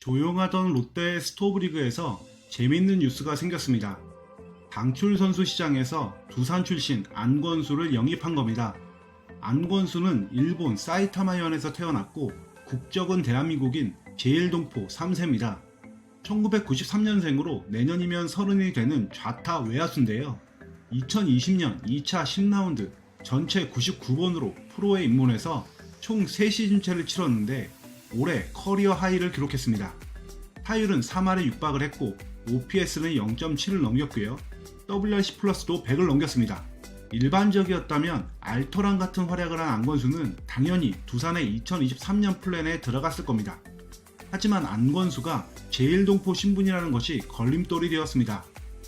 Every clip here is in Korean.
조용하던 롯데 스토브리그에서 재밌는 뉴스가 생겼습니다. 방출 선수 시장에서 두산 출신 안건수를 영입한 겁니다. 안건수는 일본 사이타마현에서 태어났고 국적은 대한민국인 제1동포 3세입니다. 1993년생으로 내년이면 서른이 되는 좌타 외야수인데요. 2020년 2차 10라운드 전체 99번으로 프로에 입문해서 총 3시즌째를 치렀는데 올해 커리어 하이를 기록했습니다. 타율은 3할에 육박을 했고 OPS는 0.7을 넘겼고요. WRC 플러스도 100을 넘겼습니다. 일반적이었다면 알토란 같은 활약을 한 안건수는 당연히 두산의 2023년 플랜에 들어갔을 겁니다. 하지만 안건수가 제1동포 신분이라는 것이 걸림돌이 되었습니다.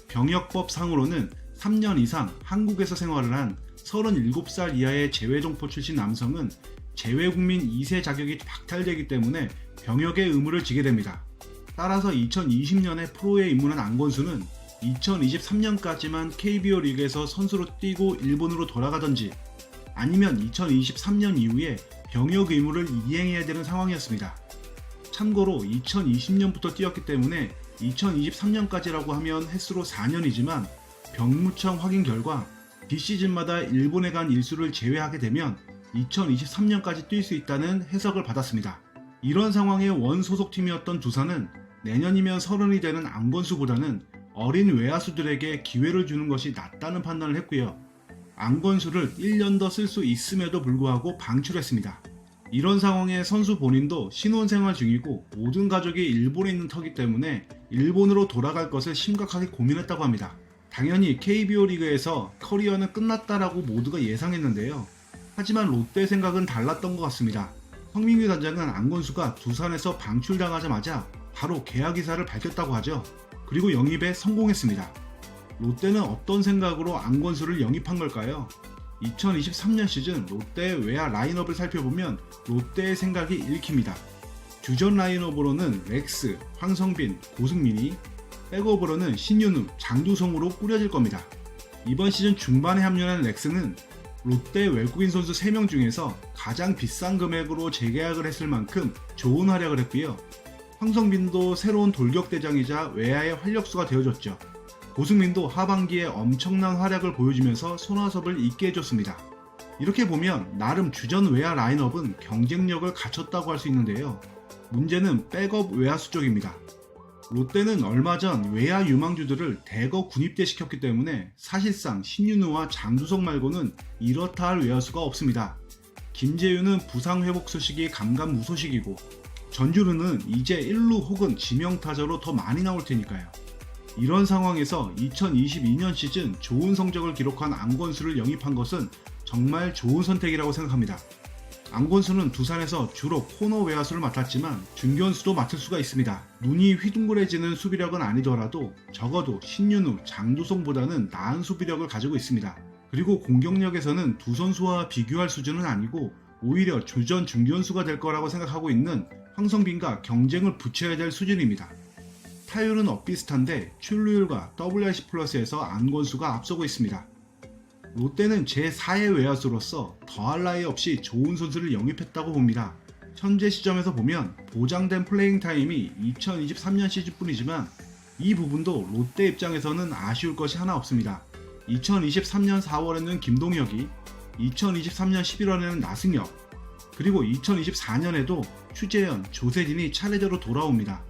병역법 상으로는 3년 이상 한국에서 생활을 한 37살 이하의 재외동포 출신 남성은 재외국민 2세 자격이 박탈되기 때문에 병역의 의무를 지게 됩니다. 따라서 2020년에 프로에 입문한 안건수는 2023년까지만 KBO 리그에서 선수로 뛰고 일본으로 돌아가든지 아니면 2023년 이후에 병역 의무를 이행해야 되는 상황이었습니다. 참고로 2020년부터 뛰었기 때문에 2023년까지라고 하면 횟수로 4년이지만 병무청 확인 결과 비시즌마다 일본에 간 일수를 제외하게 되면 2023년까지 뛸 수 있다는 해석을 받았습니다. 이런 상황의 원 소속팀이었던 두산은 내년이면 서른이 되는 안건수보다는 어린 외야수들에게 기회를 주는 것이 낫다는 판단을 했고요. 안건수를 1년 더 쓸 수 있음에도 불구하고 방출했습니다. 이런 상황에 선수 본인도 신혼생활 중이고 모든 가족이 일본에 있는 터기 때문에 일본으로 돌아갈 것을 심각하게 고민했다고 합니다. 당연히 KBO 리그에서 커리어는 끝났다라고 모두가 예상했는데요. 하지만 롯데 생각은 달랐던 것 같습니다. 성민규 단장은 안건수가 두산에서 방출당하자마자 바로 계약 이사를 밝혔다고 하죠. 그리고 영입에 성공했습니다. 롯데는 어떤 생각으로 안건수를 영입한 걸까요? 2023년 시즌 롯데 외야 라인업을 살펴보면 롯데의 생각이 읽힙니다. 주전 라인업으로는 렉스, 황성빈, 고승민이, 백업으로는 신윤우, 장두성으로 꾸려질 겁니다. 이번 시즌 중반에 합류한 렉스는 롯데 외국인 선수 3명 중에서 가장 비싼 금액으로 재계약을 했을 만큼 좋은 활약을 했고요. 황성빈도 새로운 돌격대장이자 외야의 활력수가 되어줬죠. 고승민도 하반기에 엄청난 활약을 보여주면서 손아섭을 잊게 해줬습니다. 이렇게 보면 나름 주전 외야 라인업은 경쟁력을 갖췄다고 할 수 있는데요. 문제는 백업 외야수 쪽입니다. 롯데는 얼마 전 외야 유망주들을 대거 군입대 시켰기 때문에 사실상 신윤우와 장두석 말고는 이렇다 할 외야수가 없습니다. 김재윤은 부상 회복 소식이 감감무소식이고 전주르는 이제 1루 혹은 지명타자로 더 많이 나올 테니까요. 이런 상황에서 2022년 시즌 좋은 성적을 기록한 안건수를 영입한 것은 정말 좋은 선택이라고 생각합니다. 안건수는 두산에서 주로 코너 외야수를 맡았지만 중견수도 맡을 수가 있습니다. 눈이 휘둥그레지는 수비력은 아니더라도 적어도 신윤우, 장두성보다는 나은 수비력을 가지고 있습니다. 그리고 공격력에서는 두 선수와 비교할 수준은 아니고 오히려 주전 중견수가 될 거라고 생각하고 있는 황성빈과 경쟁을 붙여야 될 수준입니다. 타율은 엇비슷한데 출루율과 WRC 플러스에서 안건수가 앞서고 있습니다. 롯데는 제4의 외야수로서 더할 나위 없이 좋은 선수를 영입했다고 봅니다. 현재 시점에서 보면 보장된 플레잉 타임이 2023년 시즌뿐이지만 이 부분도 롯데 입장에서는 아쉬울 것이 하나 없습니다. 2023년 4월에는 김동혁이, 2023년 11월에는 나승엽, 그리고 2024년에도 추재현, 조세진이 차례대로 돌아옵니다.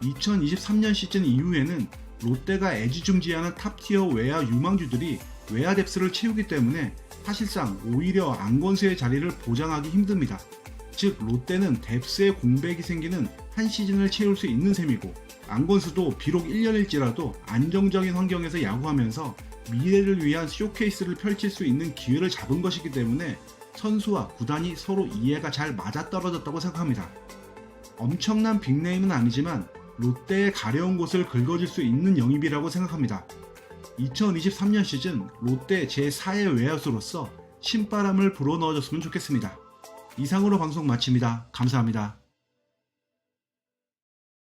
2023년 시즌 이후에는 롯데가 애지중지하는 탑티어 외야 유망주들이 외야 뎁스를 채우기 때문에 사실상 오히려 안건수의 자리를 보장하기 힘듭니다. 즉 롯데는 뎁스의 공백이 생기는 한 시즌을 채울 수 있는 셈이고 안건수도 비록 1년일지라도 안정적인 환경에서 야구하면서 미래를 위한 쇼케이스를 펼칠 수 있는 기회를 잡은 것이기 때문에 선수와 구단이 서로 이해가 잘 맞아떨어졌다고 생각합니다. 엄청난 빅네임은 아니지만 롯데의 가려운 곳을 긁어줄 수 있는 영입이라고 생각합니다. 2023년 시즌 롯데 제4의 외야수로서 신바람을 불어넣어줬으면 좋겠습니다. 이상으로 방송 마칩니다. 감사합니다.